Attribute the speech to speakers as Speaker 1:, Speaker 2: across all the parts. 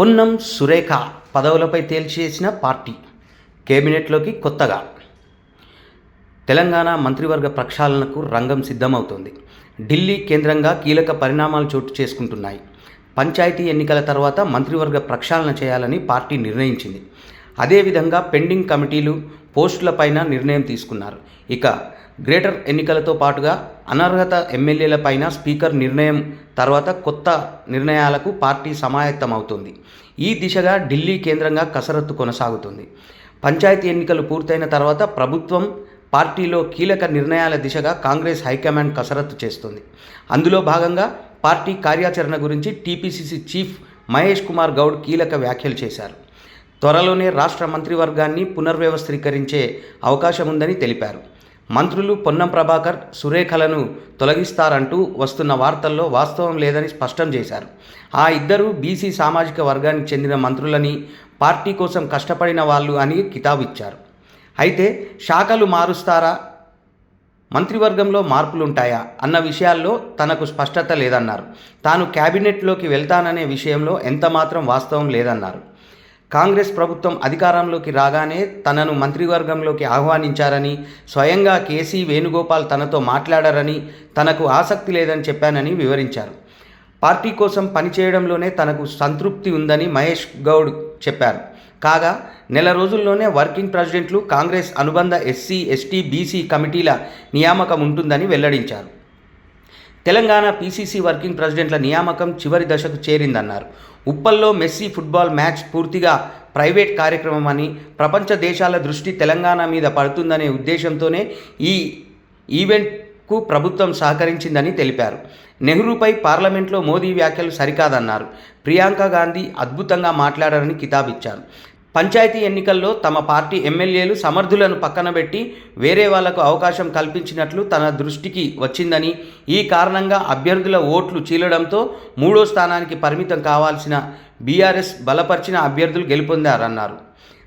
Speaker 1: పొన్నం సురేఖ పదవులపై తేల్చేసిన పార్టీ. కేబినెట్లోకి కొత్తగా. తెలంగాణ మంత్రివర్గ ప్రక్షాళనకు రంగం సిద్ధమవుతోంది. ఢిల్లీ కేంద్రంగా కీలక పరిణామాలు చోటు చేసుకుంటున్నాయి. పంచాయతీ ఎన్నికల తర్వాత మంత్రివర్గ ప్రక్షాళన చేయాలని పార్టీ నిర్ణయించింది. అదేవిధంగా పెండింగ్ కమిటీలు పోస్టులపైన నిర్ణయం తీసుకున్నారు. ఇక గ్రేటర్ ఎన్నికలతో పాటుగా అనర్హత ఎమ్మెల్యేలపైన స్పీకర్ నిర్ణయం తర్వాత కొత్త నిర్ణయాలకు పార్టీ సమాయత్తమవుతుంది. ఈ దిశగా ఢిల్లీ కేంద్రంగా కసరత్తు కొనసాగుతుంది. పంచాయతీ ఎన్నికలు పూర్తయిన తర్వాత ప్రభుత్వం పార్టీలో కీలక నిర్ణయాల దిశగా కాంగ్రెస్ హైకమాండ్ కసరత్తు చేస్తుంది. అందులో భాగంగా పార్టీ కార్యాచరణ గురించి టీపీసీసీ చీఫ్ మహేష్ కుమార్ గౌడ్ కీలక వ్యాఖ్యలు చేశారు. త్వరలోనే రాష్ట్ర మంత్రివర్గాన్ని పునర్వ్యవస్థీకరించే అవకాశం ఉందని తెలిపారు. మంత్రులు పొన్నం ప్రభాకర్ సురేఖలను తొలగిస్తారంటూ వస్తున్న వార్తల్లో వాస్తవం లేదని స్పష్టం చేశారు. ఆ ఇద్దరు బీసీ సామాజిక వర్గానికి చెందిన మంత్రులని పార్టీ కోసం కష్టపడిన వాళ్ళు అని కితాబిచ్చారు. అయితే శాఖలు మారుస్తారా? మంత్రివర్గంలో మార్పులుంటాయా? అన్న విషయాల్లో తనకు స్పష్టత లేదన్నారు. తాను క్యాబినెట్లోకి వెళ్తాననే విషయంలో ఎంతమాత్రం వాస్తవం లేదన్నారు. కాంగ్రెస్ ప్రభుత్వం అధికారంలోకి రాగానే తనను మంత్రివర్గంలోకి ఆహ్వానించారని స్వయంగా కేసీ వేణుగోపాల్ తనతో మాట్లాడారని తనకు ఆసక్తి లేదని చెప్పానని వివరించారు. పార్టీ కోసం పనిచేయడంలోనే తనకు సంతృప్తి ఉందని మహేష్ గౌడ్ చెప్పారు. కాగా నెల రోజుల్లోనే వర్కింగ్ ప్రెసిడెంట్లు కాంగ్రెస్ అనుబంధ ఎస్సీ ఎస్టీ బీసీ కమిటీల నియామకం ఉంటుందని వెల్లడించారు. తెలంగాణ పీసీసీ వర్కింగ్ ప్రెసిడెంట్ల నియామకం చివరి దశకు చేరిందన్నారు. ఉప్పల్లో మెస్సీ ఫుట్బాల్ మ్యాచ్ పూర్తిగా ప్రైవేట్ కార్యక్రమం అని ప్రపంచ దేశాల దృష్టి తెలంగాణ మీద పడుతుందనే ఉద్దేశంతోనే ఈ ఈవెంట్కు ప్రభుత్వం సహకరించిందని తెలిపారు. నెహ్రూపై పార్లమెంట్లో మోదీ వ్యాఖ్యలు సరికాదన్నారు. ప్రియాంక గాంధీ అద్భుతంగా మాట్లాడారని కితాబిచ్చారు. పంచాయతీ ఎన్నికల్లో తమ పార్టీ ఎమ్మెల్యేలు సమర్థులను పక్కనబెట్టి వేరే వాళ్ళకు అవకాశం కల్పించినట్లు తన దృష్టికి వచ్చిందని ఈ కారణంగా అభ్యర్థుల ఓట్లు చీలడంతో మూడో స్థానానికి పరిమితం కావాల్సిన బీఆర్ఎస్ బలపరిచిన అభ్యర్థులు గెలుపొందారన్నారు.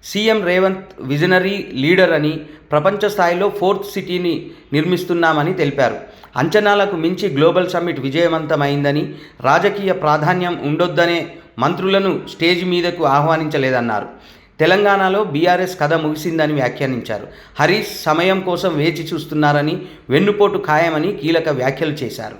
Speaker 1: సీఎం రేవంత్ విజనరీ లీడర్ అని ప్రపంచ స్థాయిలో ఫోర్త్ సిటీని నిర్మిస్తున్నామని తెలిపారు. అంచనాలకు మించి గ్లోబల్ సమ్మిట్ విజయవంతమైందని రాజకీయ ప్రాధాన్యం ఉండొద్దనే మంత్రులను స్టేజ్ మీదకు ఆహ్వానించలేదన్నారు. తెలంగాణలో బీఆర్ఎస్ కథ ముగిసిందని వ్యాఖ్యానించారు. హరీష్ సమయం కోసం వేచి చూస్తున్నారని వెన్నుపోటు ఖాయమని కీలక వ్యాఖ్యలు చేశారు.